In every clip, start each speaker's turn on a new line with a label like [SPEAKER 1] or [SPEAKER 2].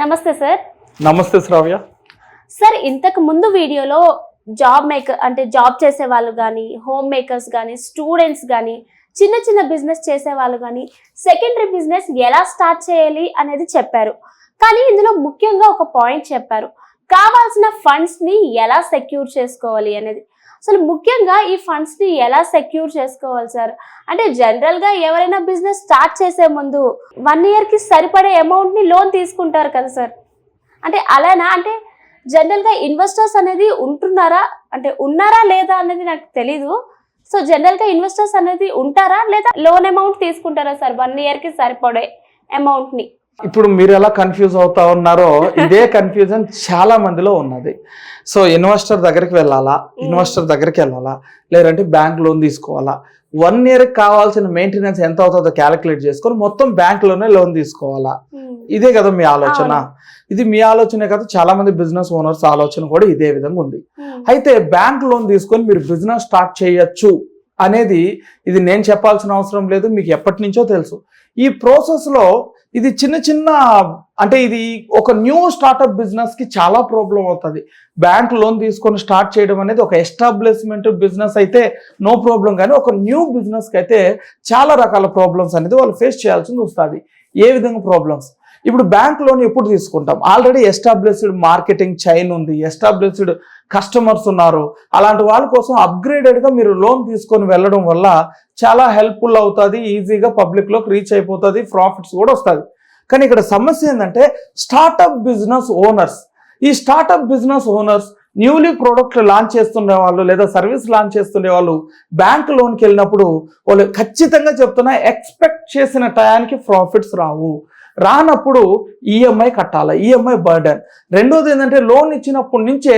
[SPEAKER 1] నమస్తే సార్.
[SPEAKER 2] నమస్తే శ్రావ్య.
[SPEAKER 1] సార్ ఇంతకు ముందు వీడియోలో జాబ్ మేకర్ అంటే జాబ్ చేసే వాళ్ళు కానీ హోమ్ మేకర్స్ కానీ స్టూడెంట్స్ కానీ చిన్న చిన్న బిజినెస్ చేసే వాళ్ళు కానీ సెకండరీ బిజినెస్ ఎలా స్టార్ట్ చేయాలి అనేది చెప్పారు. కానీ ఇందులో ముఖ్యంగా ఒక పాయింట్ చెప్పారు. కావాల్సిన ఫండ్స్ని ఎలా సెక్యూర్ చేసుకోవాలి అనేది. అసలు ముఖ్యంగా ఈ ఫండ్స్ని ఎలా సెక్యూర్ చేసుకోవాలి సార్ అంటే జనరల్గా ఎవరైనా బిజినెస్ స్టార్ట్ చేసే ముందు వన్ ఇయర్కి సరిపడే అమౌంట్ని లోన్ తీసుకుంటారు కదా సార్ అంటే అలానా? అంటే జనరల్గా ఇన్వెస్టర్స్ అనేది ఉంటున్నారా? అంటే ఉన్నారా లేదా అనేది నాకు తెలీదు. సో జనరల్గా ఇన్వెస్టర్స్ అనేది ఉంటారా లేదా లోన్ అమౌంట్ తీసుకుంటారా సార్ వన్ ఇయర్కి సరిపడే అమౌంట్ని.
[SPEAKER 2] ఇప్పుడు మీరు ఎలా కన్ఫ్యూజ్ అవుతా ఉన్నారో ఇదే కన్ఫ్యూజన్ చాలా మందిలో ఉన్నది. సో ఇన్వెస్టర్ దగ్గరికి వెళ్ళాలా? ఇన్వెస్టర్ దగ్గరికి వెళ్ళాలా? లేదంటే బ్యాంక్ లోన్ తీసుకోవాలా? వన్ ఇయర్ కావాల్సిన మెయింటెనెన్స్ ఎంత అవుతుందో క్యాలిక్యులేట్ చేసుకొని మొత్తం బ్యాంక్లోనే లోన్ తీసుకోవాలా? ఇదే కదా మీ ఆలోచన. ఇది మీ ఆలోచనే కదా చాలా మంది బిజినెస్ ఓనర్స్ ఆలోచన కూడా ఇదే విధంగా ఉంది. అయితే బ్యాంక్ లోన్ తీసుకొని మీరు బిజినెస్ స్టార్ట్ చేయొచ్చు అనేది ఇది నేను చెప్పాల్సిన అవసరం లేదు మీకు ఎప్పటి నుంచో తెలుసు. ఈ ప్రాసెస్లో ఇది చిన్న చిన్న అంటే ఇది ఒక న్యూ స్టార్ట్అప్ బిజినెస్కి చాలా ప్రాబ్లం అవుతుంది. బ్యాంక్ లోన్ తీసుకొని స్టార్ట్ చేయడం అనేది ఒక ఎస్టాబ్లిష్మెంట్ బిజినెస్ అయితే నో ప్రాబ్లం కానీ ఒక న్యూ బిజినెస్కి అయితే చాలా రకాల ప్రాబ్లమ్స్ అనేది వాళ్ళు ఫేస్ చేయాల్సింది వస్తుంది. ఏ విధంగా ప్రాబ్లమ్స్ ఇప్పుడు బ్యాంక్ లోన్ ఎప్పుడు తీసుకుంటాం? ఆల్రెడీ ఎస్టాబ్లిష్డ్ మార్కెటింగ్ చైన్ ఉంది ఎస్టాబ్లిష్డ్ కస్టమర్స్ ఉన్నారు. అలాంటి వాళ్ళ కోసం అప్గ్రేడెడ్గా మీరు లోన్ తీసుకొని వెళ్ళడం వల్ల చాలా హెల్ప్ఫుల్ అవుతుంది ఈజీగా పబ్లిక్లోకి రీచ్ అయిపోతుంది ప్రాఫిట్స్ కూడా వస్తుంది. కానీ ఇక్కడ సమస్య ఏంటంటే స్టార్టప్ బిజినెస్ ఓనర్స్ ఈ startup business owners newly product launch చేస్తుండే వాళ్ళు లేదా సర్వీస్ లాంచ్ చేస్తుండే వాళ్ళు బ్యాంక్ లోన్కి వెళ్ళినప్పుడు వాళ్ళు ఖచ్చితంగా చెప్తున్నా ఎక్స్పెక్ట్ చేసిన టయానికి ప్రాఫిట్స్ రావు. రానప్పుడు ఈఎంఐ కట్టాలి? ఈఎంఐ బర్డెన్ రెండోది ఏంటంటే లోన్ ఇచ్చినప్పటి నుంచే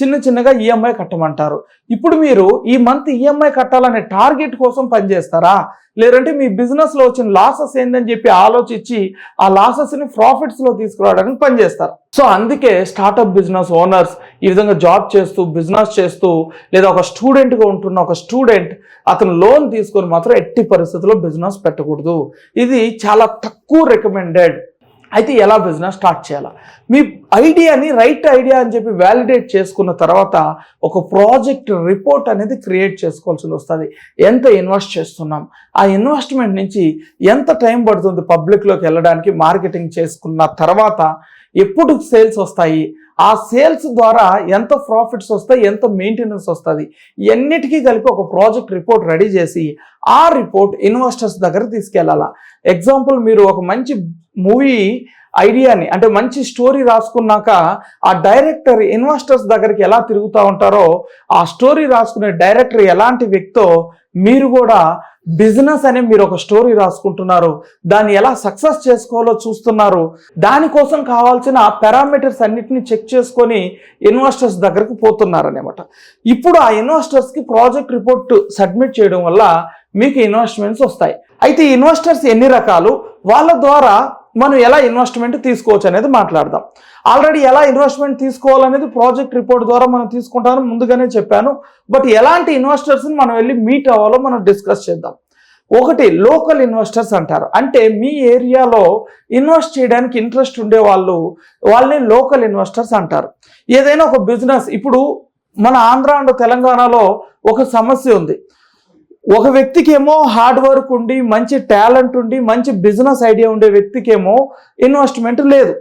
[SPEAKER 2] చిన్న చిన్నగా ఈఎంఐ కట్టమంటారు. ఇప్పుడు మీరు ఈ మంత్ ఈఎంఐ కట్టాలనే టార్గెట్ కోసం పనిచేస్తారా? లేదంటే మీ బిజినెస్లో వచ్చిన లాసెస్ ఏందని చెప్పి ఆలోచించి ఆ లాసెస్ని ప్రాఫిట్స్లో తీసుకురావడానికి పనిచేస్తారు. సో అందుకే స్టార్టప్ బిజినెస్ ఓనర్స్ ఈ విధంగా జాబ్ చేస్తూ బిజినెస్ చేస్తూ లేదా ఒక స్టూడెంట్గా ఉంటున్న ఒక స్టూడెంట్ అతను లోన్ తీసుకొని మాత్రం ఎట్టి పరిస్థితుల్లో బిజినెస్ పెట్టకూడదు. ఇది చాలా తక్కువ రికమెండెడ్ అయితే ఎలా బిజినెస్ స్టార్ట్ చేయాలా? మీ ఐడియాని రైట్ ఐడియా అని చెప్పి వ్యాలిడేట్ చేసుకున్న తర్వాత ఒక ప్రాజెక్ట్ రిపోర్ట్ అనేది క్రియేట్ చేసుకోవాల్సి వస్తుంది. ఎంత ఇన్వెస్ట్ చేస్తున్నాం? ఆ ఇన్వెస్ట్మెంట్ నుంచి ఎంత టైం పడుతుంది పబ్లిక్లోకి వెళ్ళడానికి మార్కెటింగ్ చేసుకున్న తర్వాత ఎప్పుడు సేల్స్ వస్తాయి? ఆ సేల్స్ ద్వారా ఎంత ప్రాఫిట్స్ వస్తాయి? ఎంత మెయింటెనెన్స్ వస్తుంది? ఎన్నిటికీ కలిపి ఒక ప్రాజెక్ట్ రిపోర్ట్ రెడీ చేసి ఆ రిపోర్ట్ ఇన్వెస్టర్స్ దగ్గర తీసుకెళ్ళాలా. ఎగ్జాంపుల్ మీరు ఒక మంచి మూవీ ఐడియాని అంటే మంచి స్టోరీ రాసుకున్నాక ఆ డైరెక్టర్ ఇన్వెస్టర్స్ దగ్గరికి ఎలా తిరుగుతూ ఉంటారో ఆ స్టోరీ రాసుకునే డైరెక్టర్ ఎలాంటి వ్యక్తో మీరు కూడా బిజినెస్ అనే మీరు ఒక స్టోరీ రాసుకుంటున్నారు దాన్ని ఎలా సక్సెస్ చేసుకోవాలో చూస్తున్నారు దానికోసం కావాల్సిన పారామీటర్స్ అన్నిటిని చెక్ చేసుకొని ఇన్వెస్టర్స్ దగ్గరకు పోతున్నారనమాట ఇప్పుడు ఆ ఇన్వెస్టర్స్కి ప్రాజెక్ట్ రిపోర్ట్ సబ్మిట్ చేయడం వల్ల మీకు ఇన్వెస్ట్మెంట్స్ వస్తాయి. అయితే ఇన్వెస్టర్స్ ఎన్ని రకాలు? వాళ్ళ ద్వారా మనం ఎలా ఇన్వెస్ట్మెంట్ తీసుకోవచ్చు అనేది మాట్లాడదాం. ఆల్రెడీ ఎలా ఇన్వెస్ట్మెంట్ తీసుకోవాలనేది ప్రాజెక్ట్ రిపోర్ట్ ద్వారా మనం తీసుకుంటామని ముందుగానే చెప్పాను. బట్ ఎలాంటి ఇన్వెస్టర్స్ని మనం వెళ్ళి మీట్ అవ్వాలో మనం డిస్కస్ చేద్దాం. ఒకటి లోకల్ ఇన్వెస్టర్స్ అంటారు. అంటే మీ ఏరియాలో ఇన్వెస్ట్ చేయడానికి ఇంట్రెస్ట్ ఉండే వాళ్ళు వాళ్ళని లోకల్ ఇన్వెస్టర్స్ అంటారు. ఏదైనా ఒక బిజినెస్ ఇప్పుడు మన ఆంధ్ర అండ్ తెలంగాణలో ఒక సమస్య ఉంది. ఒక వ్యక్తికేమో హార్డ్ వర్క్ ఉండి మంచి టాలెంట్ ఉండి మంచి బిజినెస్ ఐడియా ఉండే వ్యక్తికేమో ఇన్వెస్ట్మెంట్ లేదు.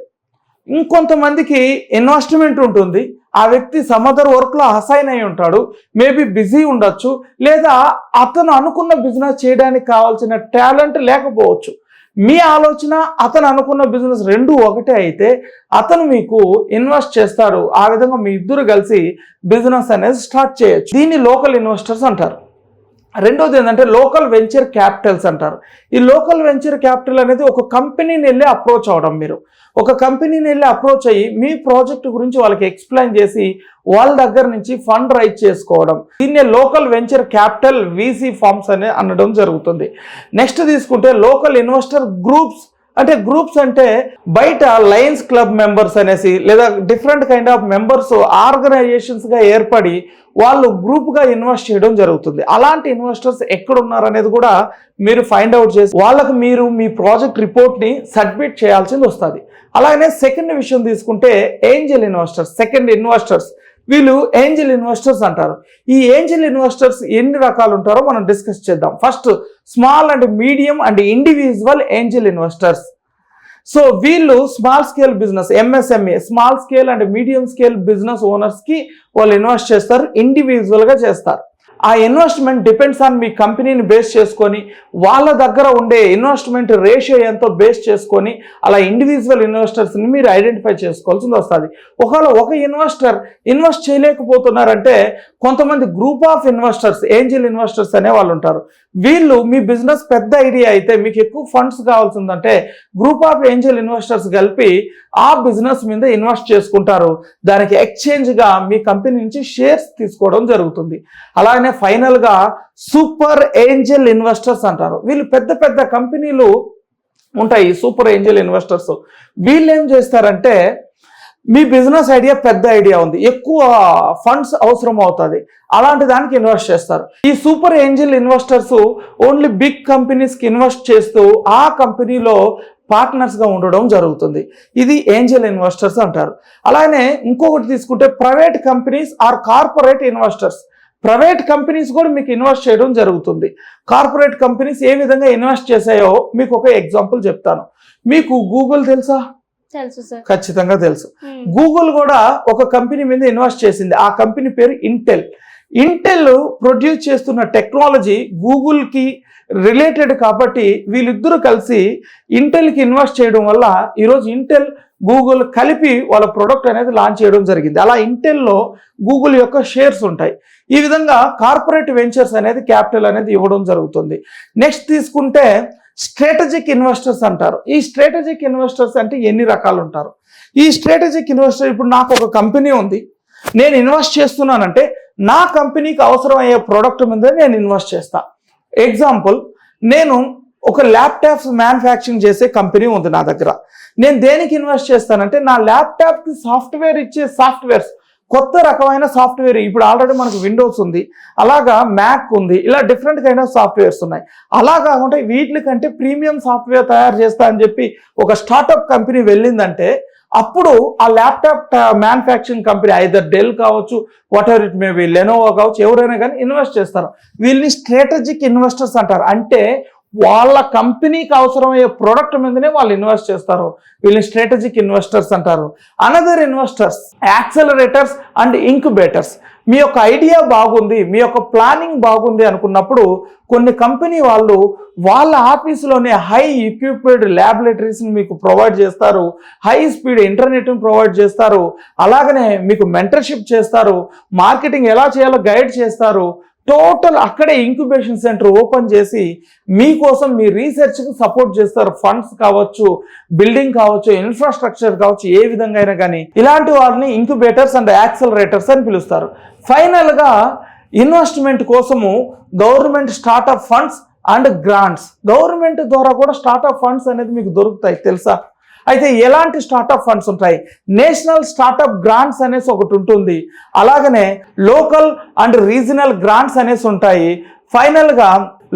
[SPEAKER 2] ఇంకొంతమందికి ఇన్వెస్ట్మెంట్ ఉంటుంది. ఆ వ్యక్తి సమదర్ వర్క్లో అసైన్ అయి ఉంటాడు. మేబీ బిజీ ఉండొచ్చు. లేదా అతను అనుకున్న బిజినెస్ చేయడానికి కావాల్సిన టాలెంట్ లేకపోవచ్చు. మీ ఆలోచన అతను అనుకున్న బిజినెస్ రెండు ఒకటే అయితే అతను మీకు ఇన్వెస్ట్ చేస్తాడు ఆ విధంగా మీ ఇద్దరు కలిసి బిజినెస్ అనేది స్టార్ట్ చేయొచ్చు. దీన్ని లోకల్ ఇన్వెస్టర్స్ అంటారు. రెండోది ఏంటంటే లోకల్ వెంచర్ క్యాపిటల్స్ అంటారు. ఈ లోకల్ వెంచర్ క్యాపిటల్ అనేది ఒక కంపెనీని వెళ్ళి అప్రోచ్ అవడం మీరు. ఒక కంపెనీని వెళ్ళి అప్రోచ్ అయ్యి మీ ప్రాజెక్ట్ గురించి వాళ్ళకి ఎక్స్ప్లెయిన్ చేసి వాళ్ళ దగ్గర నుంచి ఫండ్ రైజ్ చేసుకోవడం. దీన్నే local venture capital VC firms అనే అనడం జరుగుతుంది. నెక్స్ట్ తీసుకుంటే లోకల్ ఇన్వెస్టర్ గ్రూప్స్ అంటే గ్రూప్స్ అంటే బయట లయన్స్ క్లబ్ మెంబర్స్ అనేసి లేదా డిఫరెంట్ కైండ్ ఆఫ్ మెంబర్స్ ఆర్గనైజేషన్స్గా ఏర్పడి వాళ్ళు గ్రూప్గా ఇన్వెస్ట్ చేయడం జరుగుతుంది. అలాంటి ఇన్వెస్టర్స్ ఎక్కడ ఉన్నారు అనేది కూడా మీరు ఫైండ్ అవుట్ చేసి వాళ్ళకు మీరు మీ ప్రాజెక్ట్ రిపోర్ట్ని సబ్మిట్ చేయాల్సింది వస్తుంది. అలాగనే సెకండ్ విషయం తీసుకుంటే ఏంజల్ ఇన్వెస్టర్స్ సెకండ్ ఇన్వెస్టర్స్ వీళ్ళు ఏంజిల్ ఇన్వెస్టర్స్ అంటారు. ఈ ఏంజిల్ ఇన్వెస్టర్స్ ఎన్ని రకాలు ఉంటారో మనం డిస్కస్ చేద్దాం. First small and medium and individual angel investors. So వీళ్ళు small scale business MSMA small scale and medium scale business ఓనర్స్కి వాళ్ళు ఇన్వెస్ట్ చేస్తారు ఇండివిజువల్గా చేస్తారు. ఆ ఇన్వెస్ట్మెంట్ డిపెండ్స్ ఆన్ మీ కంపెనీని బేస్ చేసుకొని వాళ్ళ దగ్గర ఉండే ఇన్వెస్ట్మెంట్ రేషియో ఎంతో బేస్ చేసుకొని అలా ఇండివిజువల్ ఇన్వెస్టర్స్ని మీరు ఐడెంటిఫై చేసుకోవాల్సింది వస్తుంది. ఒకవేళ ఒక ఇన్వెస్టర్ ఇన్వెస్ట్ చేయలేకపోతున్నారంటే కొంతమంది group of investors angel investors అనే వాళ్ళు ఉంటారు. వీళ్ళు మీ బిజినెస్ పెద్ద ఐడియా అయితే మీకు ఎక్కువ ఫండ్స్ కావాల్సిందంటే గ్రూప్ ఆఫ్ ఏంజిల్ ఇన్వెస్టర్స్ కలిపి ఆ బిజినెస్ మీద ఇన్వెస్ట్ చేసుకుంటారు. దానికి ఎక్స్చేంజ్గా మీ కంపెనీ నుంచి షేర్స్ తీసుకోవడం జరుగుతుంది. అలానే ఫైనల్గా సూపర్ ఏంజల్ ఇన్వెస్టర్స్ అంటారు. వీళ్ళు పెద్ద పెద్ద కంపెనీలు ఉంటాయి సూపర్ ఏంజల్ ఇన్వెస్టర్స్ వీళ్ళు ఏం చేస్తారంటే మీ బిజినెస్ ఐడియా పెద్ద ఐడియా ఉంది. ఎక్కువ ఫండ్స్ అవసరం అవుతుంది. అలాంటి దానికి ఇన్వెస్ట్ చేస్తారు. ఈ super angel investors only big కంపెనీస్కి ఇన్వెస్ట్ చేస్తూ ఆ కంపెనీలో పార్ట్నర్స్గా ఉండడం జరుగుతుంది. ఇది ఏంజల్ ఇన్వెస్టర్స్ అంటారు. అలానే ఇంకొకటి తీసుకుంటే private companies or corporate investors private companies కూడా మీకు ఇన్వెస్ట్ చేయడం జరుగుతుంది. కార్పొరేట్ కంపెనీస్ ఏ విధంగా ఇన్వెస్ట్ చేశాయో మీకు ఒక ఎగ్జాంపుల్ చెప్తాను. మీకు గూగుల్ తెలుసా? ఖచ్చితంగా తెలుసు. గూగుల్ కూడా ఒక కంపెనీ మీద ఇన్వెస్ట్ చేసింది. ఆ కంపెనీ పేరు ఇంటెల్ ఇంటెల్ ప్రొడ్యూస్ చేస్తున్న టెక్నాలజీ గూగుల్కి రిలేటెడ్ కాబట్టి వీళ్ళిద్దరూ కలిసి ఇంటెల్కి ఇన్వెస్ట్ చేయడం వల్ల ఈరోజు ఇంటెల్ గూగుల్ కలిపి వాళ్ళ ప్రొడక్ట్ అనేది లాంచ్ చేయడం జరిగింది. అలా ఇంటెల్లో గూగుల్ యొక్క షేర్స్ ఉంటాయి. ఈ విధంగా కార్పొరేట్ వెంచర్స్ అనేది క్యాపిటల్ అనేది ఇవ్వడం జరుగుతుంది. నెక్స్ట్ తీసుకుంటే స్ట్రాటజిక్ ఇన్వెస్టర్స్ అంటారు. ఈ స్ట్రాటజిక్ ఇన్వెస్టర్స్ అంటే ఎన్ని రకాలు ఉంటారు? ఈ స్ట్రాటజిక్ ఇన్వెస్టర్ ఇప్పుడు నాకు ఒక కంపెనీ ఉంది. నేను ఇన్వెస్ట్ చేస్తున్నానంటే నా కంపెనీకి అవసరమయ్యే ప్రోడక్ట్ మీద నేను ఇన్వెస్ట్ చేస్తా. ఎగ్జాంపుల్ నేను ఒక ల్యాప్టాప్స్ మ్యానుఫ్యాక్చరింగ్ చేసే కంపెనీ ఉంది నా దగ్గర. నేను దేనికి ఇన్వెస్ట్ చేస్తానంటే నా ల్యాప్టాప్కి సాఫ్ట్వేర్ ఇచ్చే సాఫ్ట్వేర్స్ కొత్త రకమైన సాఫ్ట్వేర్. ఇప్పుడు ఆల్రెడీ మనకు విండోస్ ఉంది అలాగా మ్యాక్ ఉంది ఇలా డిఫరెంట్ కైండ్ ఆఫ్ సాఫ్ట్వేర్స్ ఉన్నాయి. అలా కాకుండా వీటికంటే ప్రీమియం సాఫ్ట్వేర్ తయారు చేస్తా అని చెప్పి ఒక స్టార్టప్ కంపెనీ వెళ్ళిందంటే అప్పుడు ఆ laptop manufacturing company either Dell కావచ్చు whatever it may be Lenovo కావచ్చు ఎవరైనా కానీ ఇన్వెస్ట్ చేస్తారు. వీళ్ళని స్ట్రాటజిక్ ఇన్వెస్టర్స్ అంటారు. అంటే వాళ్ళ కంపెనీకి అవసరమయ్యే ప్రోడక్ట్ మీదనే వాళ్ళు ఇన్వెస్ట్ చేస్తారు. వీళ్ళని స్ట్రాటజిక్ ఇన్వెస్టర్స్ అంటారు. Another investors accelerators and incubators మీ యొక్క ఐడియా బాగుంది మీ యొక్క ప్లానింగ్ బాగుంది అనుకున్నప్పుడు కొన్ని కంపెనీ వాళ్ళు వాళ్ళ ఆఫీసులోనే హై ఎక్విప్డ్ ల్యాబొరేటరీస్ని మీకు ప్రొవైడ్ చేస్తారు. హై స్పీడ్ ఇంటర్నెట్ని ప్రొవైడ్ చేస్తారు. అలాగనే మీకు మెంటర్షిప్ చేస్తారు. మార్కెటింగ్ ఎలా చేయాలో గైడ్ చేస్తారు. టోటల్ అక్కడే ఇంక్యుబేషన్ సెంటర్ ఓపెన్ చేసి మీకోసం మీ రీసెర్చ్కి సపోర్ట్ చేస్తారు. ఫండ్స్ కావచ్చు బిల్డింగ్ కావచ్చు ఇన్ఫ్రాస్ట్రక్చర్ కావచ్చు ఏ విధంగా అయినా కానీ. ఇలాంటి వారిని ఇంక్యుబేటర్స్ అండ్ యాక్సలరేటర్స్ అని పిలుస్తారు. ఫైనల్గా ఇన్వెస్ట్మెంట్ కోసము government startup funds and grants. Government ద్వారా కూడా స్టార్టప్ ఫండ్స్ అనేది మీకు దొరుకుతాయి తెలుసా? అయితే ఎలాంటి స్టార్టప్ ఫండ్స్ ఉంటాయి? నేషనల్ స్టార్టప్ గ్రాంట్స్ అనేసి ఒకటి ఉంటుంది. అలాగనే లోకల్ అండ్ రీజనల్ గ్రాంట్స్ అనేసి ఉంటాయి. ఫైనల్గా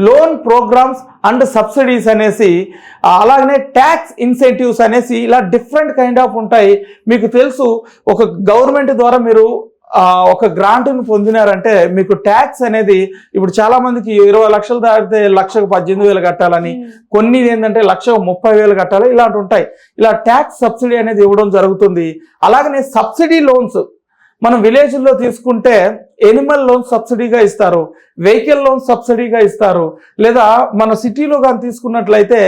[SPEAKER 2] లోన్ ప్రోగ్రామ్స్ అండ్ సబ్సిడీస్ అనేసి అలాగనే ట్యాక్స్ ఇన్సెంటివ్స్ అనేసి ఇలా డిఫరెంట్ కైండ్ ఆఫ్ ఉంటాయి. మీకు తెలుసు ఒక గవర్నమెంట్ ద్వారా మీరు ఒక గ్రాంట్ను పొందినారంటే మీకు ట్యాక్స్ అనేది ఇప్పుడు చాలా మందికి ఇరవై లక్షలు దాటితే లక్షకు పద్దెనిమిది వేలు కట్టాలని కొన్ని ఏంటంటే లక్ష ముప్పై వేలు కట్టాలి ఇలాంటి ఉంటాయి. ఇలా ట్యాక్స్ సబ్సిడీ అనేది ఇవ్వడం జరుగుతుంది. అలాగనే సబ్సిడీ లోన్స్ మనం విలేజ్లో తీసుకుంటే ఎనిమల్ లోన్ సబ్సిడీగా ఇస్తారు వెహికల్ లోన్ సబ్సిడీగా ఇస్తారు లేదా మన సిటీలో కానీ తీసుకున్నట్లయితే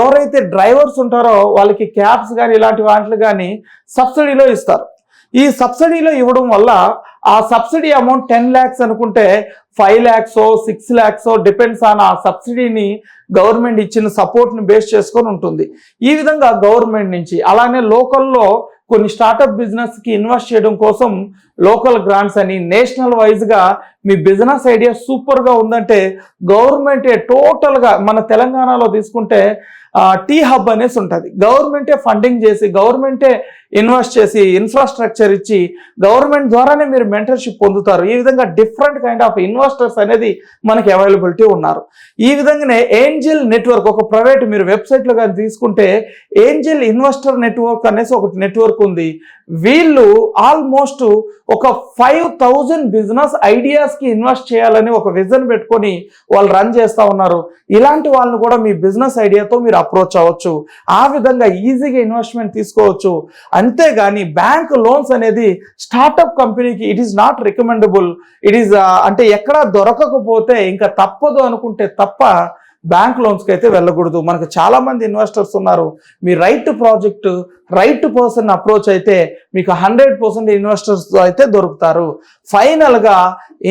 [SPEAKER 2] ఎవరైతే డ్రైవర్స్ ఉంటారో వాళ్ళకి క్యాబ్స్ కానీ ఇలాంటి వాటిలు కానీ సబ్సిడీలో ఇస్తారు. ఈ సబ్సిడీలో ఇవ్వడం వల్ల ఆ సబ్సిడీ అమౌంట్ టెన్ ల్యాక్స్ అనుకుంటే five lakhs six lakhs depends on ఆ సబ్సిడీని గవర్నమెంట్ ఇచ్చిన సపోర్ట్ని బేస్ చేసుకొని ఉంటుంది. ఈ విధంగా గవర్నమెంట్ నుంచి అలానే లోకల్లో కొన్ని స్టార్టప్ బిజినెస్కి ఇన్వెస్ట్ చేయడం కోసం లోకల్ గ్రాంట్స్ అని నేషనల్ వైజ్గా మీ బిజినెస్ ఐడియా సూపర్గా ఉందంటే గవర్నమెంటే టోటల్గా మన తెలంగాణలో తీసుకుంటే టీ హబ్ అనేసి ఉంటుంది. గవర్నమెంటే ఫండింగ్ చేసి గవర్నమెంటే ఇన్వెస్ట్ చేసి ఇన్ఫ్రాస్ట్రక్చర్ ఇచ్చి గవర్నమెంట్ ద్వారానే మీరు మెంటర్షిప్ పొందుతారు. ఈ విధంగా డిఫరెంట్ కైండ్ ఆఫ్ ఇన్వెస్టర్స్ అనేది మనకి అవైలబిలిటీ ఉన్నారు. ఈ విధంగానే ఏంజిల్ నెట్వర్క్ ఒక ప్రైవేట్ మీరు వెబ్సైట్లో కానీ తీసుకుంటే ఏంజిల్ ఇన్వెస్టర్ నెట్వర్క్ అనేసి ఒక నెట్వర్క్ ఉంది వీళ్ళు ఆల్మోస్ట్ ఒక ఫైవ్ థౌజండ్ బిజినెస్ ఐడియాస్కి ఇన్వెస్ట్ చేయాలని ఒక విజన్ పెట్టుకొని వాళ్ళు రన్ చేస్తా ఉన్నారు. ఇలాంటి వాళ్ళని కూడా మీ బిజినెస్ ఐడియాతో మీరు అప్రోచ్ అవ్వచ్చు. ఆ విధంగా ఈజీగా ఇన్వెస్ట్మెంట్ తీసుకోవచ్చు. అంతేగాని బ్యాంక్ లోన్స్ అనేది స్టార్టప్ కంపెనీకి it is not recommendable it is అంటే ఎక్కడా దొరకకపోతే ఇంకా తప్పదు అనుకుంటే తప్ప బ్యాంక్ లోన్స్కి అయితే వెళ్ళకూడదు. మనకు చాలామంది ఇన్వెస్టర్స్ ఉన్నారు. మీ right project right person approach అయితే మీకు హండ్రెడ్ పర్సెంట్ ఇన్వెస్టర్స్ అయితే దొరుకుతారు. ఫైనల్గా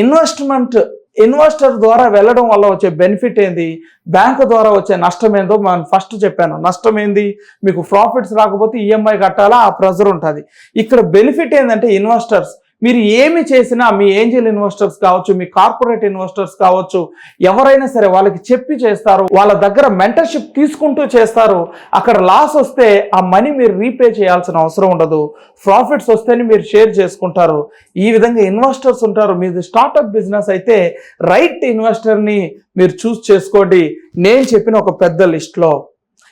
[SPEAKER 2] ఇన్వెస్ట్మెంట్ ఇన్వెస్టర్ ద్వారా వెళ్ళడం వల్ల వచ్చే బెనిఫిట్ ఏంది? బ్యాంకు ద్వారా వచ్చే నష్టం ఏందో మనం ఫస్ట్ చెప్పాను. నష్టం ఏంది? మీకు ప్రాఫిట్స్ రాకపోతే ఈఎంఐ కట్టాలా? ఆ ప్రెజర్ ఉంటుంది. ఇక్కడ బెనిఫిట్ ఏంటంటే ఇన్వెస్టర్స్ మీరు ఏమి చేసినా మీ ఏంజల్ ఇన్వెస్టర్స్ కావచ్చు మీ కార్పొరేట్ ఇన్వెస్టర్స్ కావచ్చు ఎవరైనా సరే వాళ్ళకి చెప్పి చేస్తారు వాళ్ళ దగ్గర మెంటర్షిప్ తీసుకుంటూ చేస్తారు. అక్కడ లాస్ వస్తే ఆ మనీ మీరు రీపే చేయాల్సిన అవసరం ఉండదు. ప్రాఫిట్స్ వస్తేనే మీరు షేర్ చేసుకుంటారు. ఈ విధంగా ఇన్వెస్టర్స్ ఉంటారు. మీది స్టార్టప్ బిజినెస్ అయితే రైట్ ఇన్వెస్టర్ని మీరు చూస్ చేసుకోండి. నేను చెప్పిన ఒక పెద్ద లిస్ట్లో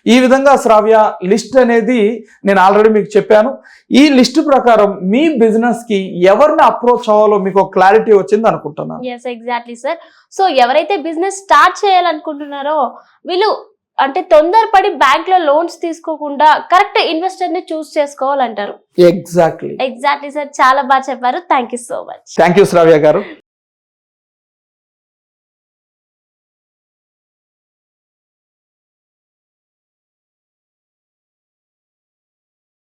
[SPEAKER 2] ఈ విధంగా శ్రావ్య లిస్ట్ అనేది నేను ఆల్రెడీ మీకు చెప్పాను. ఈ లిస్ట్ ప్రకారం మీ బిజినెస్కి ఎవరిని అప్రోచ్ అవ్వాలో మీకు క్లారిటీ వచ్చింది అనుకుంటున్నాను
[SPEAKER 1] ఎస్ ఎగ్జాక్ట్లీ సార్ సో ఎవరైతే బిజినెస్ స్టార్ట్ చేయాలనుకుంటున్నారో వీళ్ళు అంటే తొందరపడి బ్యాంక్లో లోన్స్ తీసుకోకుండా కరెక్ట్ ఇన్వెస్టర్ని చూస్ చేసుకోవాలంటారు.
[SPEAKER 2] ఎగ్జాక్ట్లీ
[SPEAKER 1] ఎగ్జాక్ట్లీ సార్ చాలా బాగా చెప్పారు. Thank so much
[SPEAKER 2] thank you Shravya garu.